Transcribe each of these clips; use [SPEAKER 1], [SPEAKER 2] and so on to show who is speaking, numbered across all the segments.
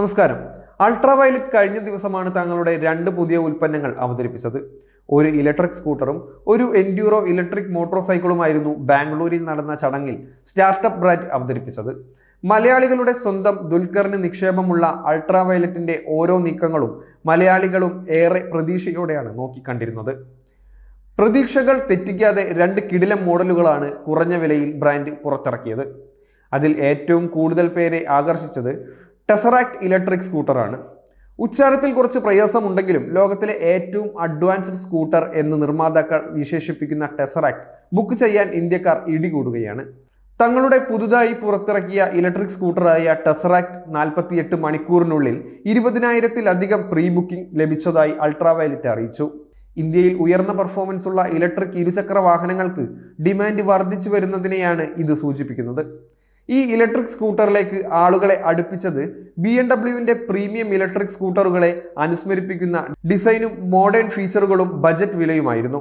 [SPEAKER 1] നമസ്കാരം. അൾട്രാവയലറ്റ് കഴിഞ്ഞ ദിവസമാണ് തങ്ങളുടെ രണ്ട് പുതിയ ഉൽപ്പന്നങ്ങൾ അവതരിപ്പിച്ചത്. ഒരു ഇലക്ട്രിക് സ്കൂട്ടറും ഒരു എൻഡ്യൂറോ ഇലക്ട്രിക് മോട്ടോർ സൈക്കിളുമായിരുന്നു ബാംഗ്ലൂരിൽ നടന്ന ചടങ്ങിൽ സ്റ്റാർട്ടപ്പ് ബ്രാൻഡ് അവതരിപ്പിച്ചത്. മലയാളികളുടെ സ്വന്തം ദുൽഖറിന് നിക്ഷേപമുള്ള അൾട്രാവയലറ്റിന്റെ ഓരോ നീക്കങ്ങളും മലയാളികളും ഏറെ പ്രതീക്ഷയോടെയാണ് നോക്കിക്കണ്ടിരുന്നത്. പ്രതീക്ഷകൾ തെറ്റിക്കാതെ രണ്ട് കിടിലം മോഡലുകളാണ് കുറഞ്ഞ വിലയിൽ ബ്രാൻഡ് പുറത്തിറക്കിയത്. അതിൽ ഏറ്റവും കൂടുതൽ പേരെ ആകർഷിച്ചത് ടെസറാക്ട് ഇലക്ട്രിക് സ്കൂട്ടറാണ്. ഉച്ചാരത്തിൽ കുറച്ച് പ്രയാസമുണ്ടെങ്കിലും ലോകത്തിലെ ഏറ്റവും അഡ്വാൻസ്ഡ് സ്കൂട്ടർ എന്ന് നിർമ്മാതാക്കൾ വിശേഷിപ്പിക്കുന്ന ടെസറാക്ട് ബുക്ക് ചെയ്യാൻ ഇന്ത്യക്കാർ ഇടികൂടുകയാണ്. തങ്ങളുടെ പുതുതായി പുറത്തിറക്കിയ ഇലക്ട്രിക് സ്കൂട്ടറായ ടെസറാക്ട് നാൽപ്പത്തിയെട്ട് മണിക്കൂറിനുള്ളിൽ ഇരുപതിനായിരത്തിലധികം പ്രീ ബുക്കിംഗ് ലഭിച്ചതായി അൾട്രാവയലറ്റ് അറിയിച്ചു. ഇന്ത്യയിൽ ഉയർന്ന പെർഫോമൻസ് ഉള്ള ഇലക്ട്രിക് ഇരുചക്ര വാഹനങ്ങൾക്ക് ഡിമാൻഡ് വർദ്ധിച്ചു വരുന്നതിനെയാണ് ഇത് സൂചിപ്പിക്കുന്നത്. ഈ ഇലക്ട്രിക് സ്കൂട്ടറിലേക്ക് ആളുകളെ അടുപ്പിച്ചത് ബി എം ഡബ്ല്യുവിന്റെ പ്രീമിയം ഇലക്ട്രിക് സ്കൂട്ടറുകളെ അനുസ്മരിപ്പിക്കുന്ന ഡിസൈനും മോഡേൺ ഫീച്ചറുകളും ബജറ്റ് വിലയുമായിരുന്നു.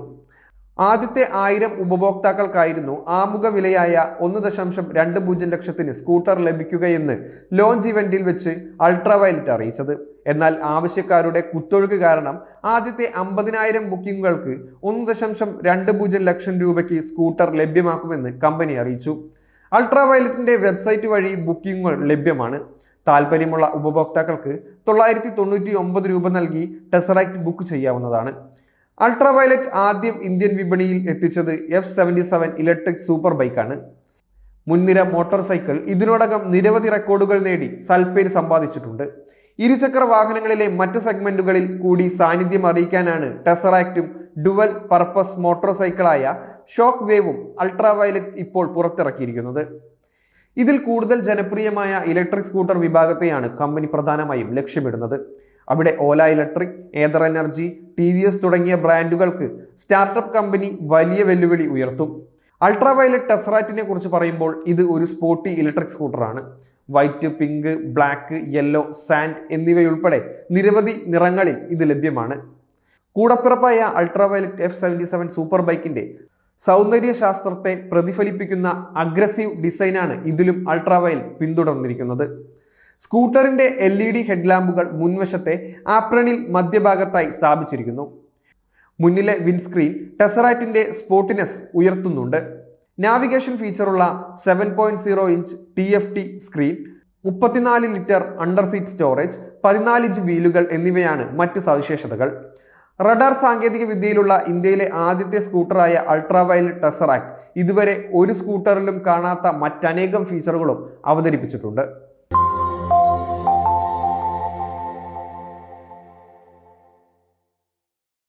[SPEAKER 1] ആദ്യത്തെ ആയിരം ഉപഭോക്താക്കൾക്കായിരുന്നു ആമുഖ വിലയായ ഒന്ന് ദശാംശം രണ്ട് പൂജ്യം ലക്ഷത്തിന് സ്കൂട്ടർ ലഭിക്കുകയെന്ന് ലോഞ്ച് ഇവന്റിൽ വെച്ച് അൾട്രാവയലറ്റ് അറിയിച്ചത്. എന്നാൽ ആവശ്യക്കാരുടെ കുത്തൊഴുക്ക് കാരണം ആദ്യത്തെ അമ്പതിനായിരം ബുക്കിംഗുകൾക്ക് ഒന്ന് ദശാംശം രണ്ട് പൂജ്യം ലക്ഷം രൂപയ്ക്ക് സ്കൂട്ടർ ലഭ്യമാക്കുമെന്ന് കമ്പനി അറിയിച്ചു. അൾട്രാവയലറ്റിന്റെ വെബ്സൈറ്റ് വഴി ബുക്കിംഗുകൾ ലഭ്യമാണ്. താല്പര്യമുള്ള ഉപഭോക്താക്കൾക്ക് തൊള്ളായിരത്തി തൊണ്ണൂറ്റി ഒമ്പത് രൂപ നൽകി ടെസറാക്റ്റ് ബുക്ക് ചെയ്യാവുന്നതാണ്. അൾട്രാ വയലറ്റ് ആദ്യം ഇന്ത്യൻ വിപണിയിൽ എത്തിച്ചത് F seventy seven electric super ബൈക്കാണ്. മുൻനിര മോട്ടോർ സൈക്കിൾ ഇതിനോടകം നിരവധി റെക്കോർഡുകൾ നേടി സൽപ്പേര് സമ്പാദിച്ചിട്ടുണ്ട്. ഇരുചക്ര വാഹനങ്ങളിലെ മറ്റു സെഗ്മെന്റുകളിൽ കൂടി സാന്നിധ്യം അറിയിക്കാനാണ് ടെസറാക്റ്റും ഡുവൽ പർപ്പസ് മോട്ടോർ സൈക്കിളായ ഷോക്ക് വേവും അൾട്രാ വയലറ്റ് ഇപ്പോൾ പുറത്തിറക്കിയിരിക്കുന്നത്. ഇതിൽ കൂടുതൽ ജനപ്രിയമായ ഇലക്ട്രിക് സ്കൂട്ടർ വിഭാഗത്തെയാണ് കമ്പനി പ്രധാനമായും ലക്ഷ്യമിടുന്നത്. അവിടെ Ola electric Ather energy T V S തുടങ്ങിയ ബ്രാൻഡുകൾക്ക് സ്റ്റാർട്ടപ്പ് കമ്പനി വലിയ വെല്ലുവിളി ഉയർത്തും. അൾട്രാവയലറ്റ് ടെസറാറ്റിനെ കുറിച്ച് പറയുമ്പോൾ ഇത് ഒരു sporty electric സ്കൂട്ടറാണ്. White pink black yellow sand എന്നിവയുൾപ്പെടെ നിരവധി നിറങ്ങളിൽ ഇത് ലഭ്യമാണ്. കൂടപ്പിറപ്പായ Ultraviolette F seventy seven super ബൈക്കിന്റെ സൗന്ദര്യശാസ്ത്രത്തെ പ്രതിഫലിപ്പിക്കുന്ന അഗ്രസീവ് ഡിസൈനാണ് ഇതിലും അൾട്രാവയൽ പിന്തുടർന്നിരിക്കുന്നത്. സ്കൂട്ടറിന്റെ എൽ ഇ ഡി ഹെഡ്ലാമ്പുകൾ മുൻവശത്തെ ആപ്രണിൽ മധ്യഭാഗത്തായി സ്ഥാപിച്ചിരിക്കുന്നു. മുന്നിലെ വിൻസ്ക്രീൻ ടെസറാറ്റിന്റെ സ്പോട്ടിനെസ് ഉയർത്തുന്നുണ്ട്. Navigation ഫീച്ചറുള്ള seven point zero inch T F T screen മുപ്പത്തിനാല് ലിറ്റർ അണ്ടർ സീറ്റ് സ്റ്റോറേജ് പതിനാല് ഇഞ്ച് വീലുകൾ എന്നിവയാണ് മറ്റ് സവിശേഷതകൾ. റഡാർ സാങ്കേതിക വിദ്യയിലുള്ള ഇന്ത്യയിലെ ആദ്യത്തെ സ്കൂട്ടറായ അൾട്രാ വയലറ്റ് ടെസറാക്ട്. ഇതുവരെ ഒരു സ്കൂട്ടറിലും കാണാത്ത മറ്റനേകം ഫീച്ചറുകളും അവതരിപ്പിച്ചിട്ടുണ്ട്.